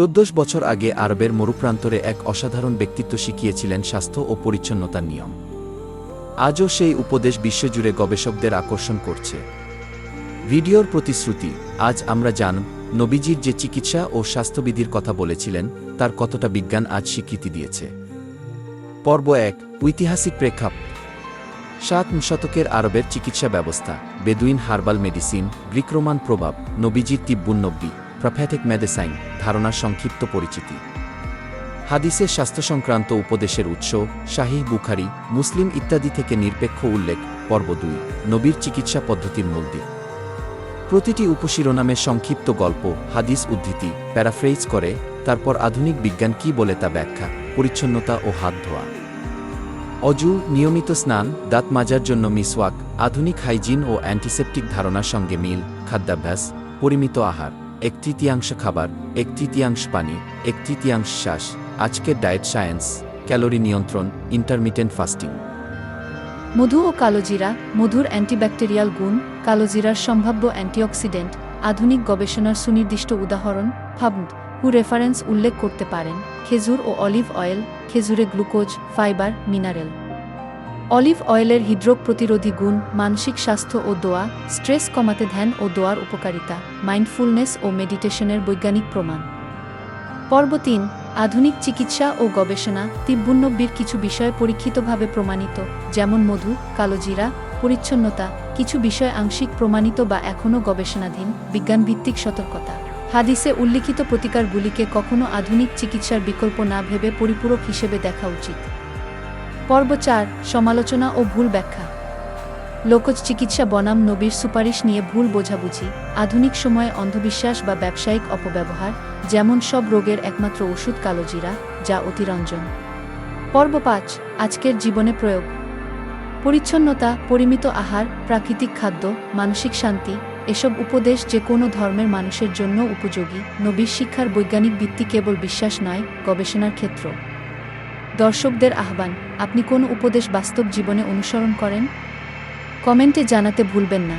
চোদ্দশ বছর আগে আরবের মরুপ্রান্তরে এক অসাধারণ ব্যক্তিত্ব শিখিয়েছিলেন স্বাস্থ্য ও পরিচ্ছন্নতার নিয়ম। আজও সেই উপদেশ বিশ্বজুড়ে গবেষকদের আকর্ষণ করছে। ভিডিওর প্রতিশ্রুতি, আজ আমরা জান, নবীজির যে চিকিৎসা ও স্বাস্থ্যবিধির কথা বলেছিলেন, তার কতটা বিজ্ঞান আজ স্বীকৃতি দিয়েছে। পর্ব এক, ঐতিহাসিক প্রেক্ষাপ। সাত শতকের আরবের চিকিৎসা ব্যবস্থা, Bedouin herbal medicine, Greek Roman প্রভাব, নবীজির তিব্বুন্নব্বী প্রফ্যাথিক মেডিসাইন ধারণার সংক্ষিপ্ত পরিচিতি। হাদিসের স্বাস্থ্য সংক্রান্ত উপদেশের উৎস শাহী বুখারি, মুসলিম ইত্যাদি থেকে নিরপেক্ষ উল্লেখ, পর্ব দুই, নবীর চিকিৎসা পদ্ধতির মূল প্রতিটি উপশিরোনামে সংক্ষিপ্ত গল্প, হাদিস উদ্ধৃতি, প্যারাফ্রেজ করে, তারপর আধুনিক বিজ্ঞান কি বলে তা ব্যাখ্যা, পরিচ্ছন্নতা ও হাত ধোয়া। অজু, নিয়মিত স্নান, দাঁত মাজার জন্য মিসওয়াক, আধুনিক হাইজিন ও অ্যান্টিসেপটিক ধারণার সঙ্গে মিল, খাদ্যাভ্যাস, পরিমিত আহার। এক তৃতীয়াংশ খাবার, এক তৃতীয়াংশ পানি, এক তৃতীয়াংশ শ্বাস, আজকের ডায়েট সায়েন্স, ক্যালোরি নিয়ন্ত্রণ, ইন্টারমিটেন্ট ফাস্টিং। মধু ও কালোজিরা মধুর অ্যান্টিব্যাকটেরিয়াল গুণ কালোজিরার সম্ভাব্য অ্যান্টিঅক্সিডেন্ট, আধুনিক গবেষণার সুনির্দিষ্ট উদাহরণ ফাবন্ড হু রেফারেন্স উল্লেখ করতে পারেন, খেজুর ও অলিভ অয়েল, খেজুরে গ্লুকোজ, ফাইবার, মিনারেল। অলিভ অয়েলের হৃদরোগ প্রতিরোধী গুণ, মানসিক স্বাস্থ্য ও দোয়া, স্ট্রেস কমাতে ধ্যান ও দোয়ার উপকারিতা, মাইন্ডফুলনেস ও মেডিটেশনের বৈজ্ঞানিক প্রমাণ। পর্ব তিন, আধুনিক চিকিৎসা ও গবেষণা তিব্বুন্নব্বীর কিছু বিষয় পরীক্ষিতভাবে প্রমাণিত, যেমন মধু, কালোজিরা, পরিচ্ছন্নতা, কিছু বিষয় আংশিক প্রমাণিত বা এখনও গবেষণাধীন, বিজ্ঞানভিত্তিক সতর্কতা। হাদিসে উল্লিখিত প্রতিকারগুলিকে কখনো আধুনিক চিকিৎসার বিকল্প না ভেবে পরিপূরক হিসেবে দেখা উচিত। পর্ব চার সমালোচনা ও ভুল ব্যাখ্যা। লোকজ চিকিৎসা বনাম নবীর সুপারিশ নিয়ে ভুল বোঝাবুঝি, আধুনিক সময়ে অন্ধবিশ্বাস বা ব্যবসায়িক অপব্যবহার, যেমন সব রোগের একমাত্র ওষুধ কালোজিরা যা অতিরঞ্জন। পর্ব পাঁচ আজকের জীবনে প্রয়োগ। পরিচ্ছন্নতা, পরিমিত আহার, প্রাকৃতিক খাদ্য, মানসিক শান্তি, এসব উপদেশ যে কোনো ধর্মের মানুষের জন্য উপযোগী, নবীর শিক্ষার বৈজ্ঞানিক ভিত্তি কেবল বিশ্বাস নয়, গবেষণার ক্ষেত্র। দর্শকদের আহ্বান, আপনি কোন উপদেশ বাস্তব জীবনে অনুসরণ করেন? কমেন্টে জানাতে ভুলবেন না।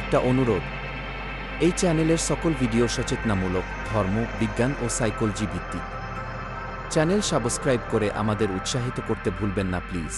একটা অনুরোধ, এই চ্যানেলের সকল ভিডিও সচেতনামূলক, ধর্ম, বিজ্ঞান ও সাইকোলজি ভিত্তিক। চ্যানেল সাবস্ক্রাইব করে আমাদের উৎসাহিত করতে ভুলবেন না, প্লিজ।